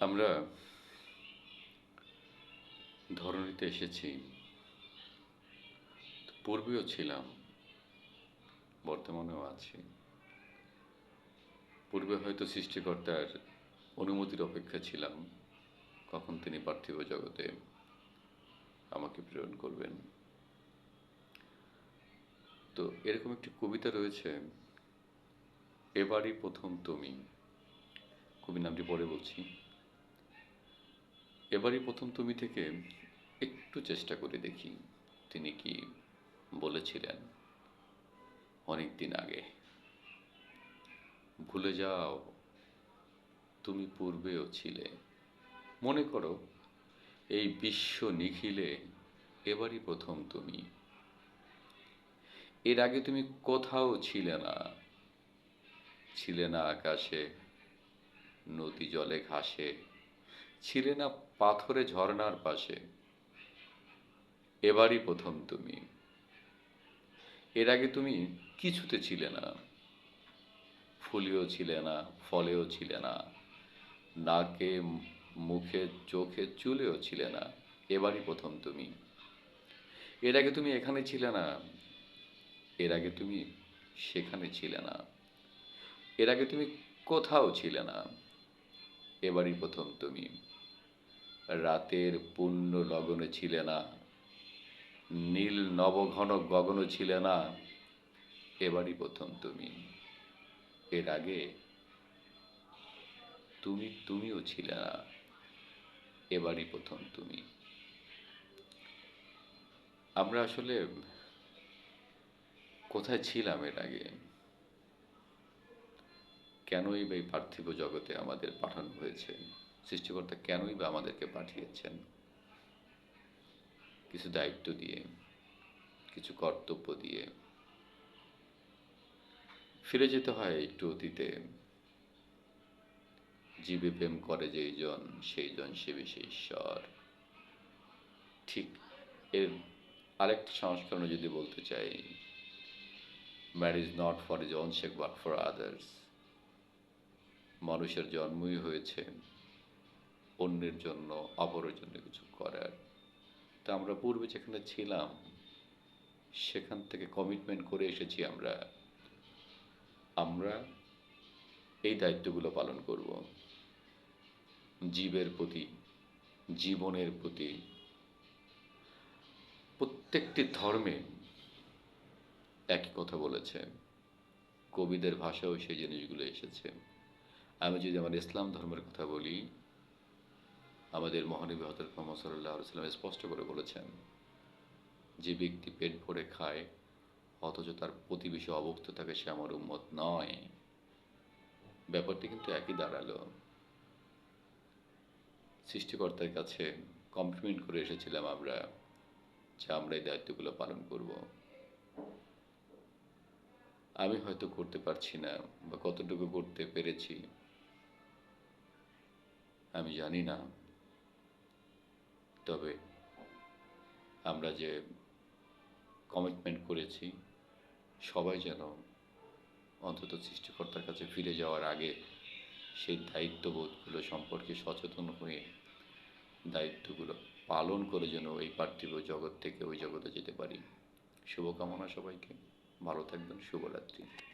আমরা ধরণীতে এসেছি। পূর্বেও ছিলাম, বর্তমানেও আছি। পূর্বে হয়তো সৃষ্টিকর্তার অনুমতির অপেক্ষা ছিলাম, কখন তিনি পার্থিব জগতে আমাকে প্রেরণ করবেন। তো এরকম একটি কবিতা রয়েছে, এবারই প্রথম তুমি। কবি নামটি পরে বলছি। এবারই প্রথম তুমি থেকে একটু চেষ্টা করে দেখি তিনি কি বলেছিলেন অনেক দিন আগে। ভুলে যাও, তুমি পূর্বেও ছিলে। মনে করো, এই বিশ্ব নিখিলে এবারই প্রথম তুমি। এর আগে তুমি কোথাও ছিলে না। ছিলে না আকাশে, নদী জলে ঘাসে ছিলে না পাথরে ঝর্ণার পাশে। এবারই প্রথম তুমি। এর আগে তুমি কিছুতে ছিলে না। ফুলেও ছিলে না, ফলেও ছিলে না। নাকে, মুখে, চোখে, চুলেও ছিলে না। এবারই প্রথম তুমি। এর আগে তুমি এখানে ছিলে না। এর আগে তুমি সেখানে ছিলে না। এর আগে তুমি কোথাও ছিলে না। এবারই প্রথম তুমি। রাতের পূর্ণ লগনে ছিলে না, নীল নবঘন গগন ছিলে না, এবারই প্রথম তুমি। এর আগে তুমি, তুমিও ছিলে না, এবারই প্রথম তুমি। আমরা আসলে কোথায় ছিলাম এর আগে? কেনই বা এই পার্থিব জগতে আমাদের পাঠানো হয়েছে? সৃষ্টিকর্তা কেনই বা আমাদেরকে পাঠিয়েছেন? কিছু দায়িত্ব দিয়ে, কিছু কর্তব্য দিয়ে। ফিরে যেতে হয় একটু অতীতে। জীবে প্রেম করে যেই জন, সেই জন সে বেশি ঈশ্বর। ঠিক, এর আরেকটা সংস্করণে যদি বলতে চাই marriage not for is own sake but for others মানুষের জন্মই হয়েছে। অন্যের জন্য, অপরের জন্য কিছু করার তা আমরা পূর্বে যেখানে ছিলাম, সেখান থেকে কমিটমেন্ট করে এসেছি আমরা। আমরা এই দায়িত্বগুলো পালন করব। জীবের প্রতি, জীবনের প্রতি। প্রত্যেকটি ধর্মে একই কথা বলেছে। কবিদের ভাষাও সেই জিনিসগুলো এসেছে। আমি যদি আমার ইসলাম ধর্মের কথা বলি আমাদের মহানবী হজরত মোহাম্মদ সাল্লাহ সাল্লাম স্পষ্ট করে বলেছেন, যে ব্যক্তি পেট ভরে খায়, অথচ তার প্রতিবেশী অভুক্ত থাকে, সে আমার উন্মত নয়। ব্যাপারটি কিন্তু একই দাঁড়াল। সৃষ্টিকর্তার কাছে কমপ্লিমেন্ট করে এসেছিলাম আমরা, যে আমরা এই দায়িত্বগুলো পালন করব। আমি হয়তো করতে পারছি না বা কতটুকু করতে পেরেছি, আমি জানি না। তবে আমরা যে কমিটমেন্ট করেছি, সবাই যেন অন্তত সৃষ্টিকর্তার কাছে ফিরে যাওয়ার আগে সেই দায়িত্ববোধগুলো সম্পর্কে সচেতন হয়ে দায়িত্বগুলো পালন করে যেন এই পার্থিব জগৎ থেকে ওই জগতে যেতে পারি। শুভকামনা সবাইকে। ভালো থাকবেন। শুভরাত্রি।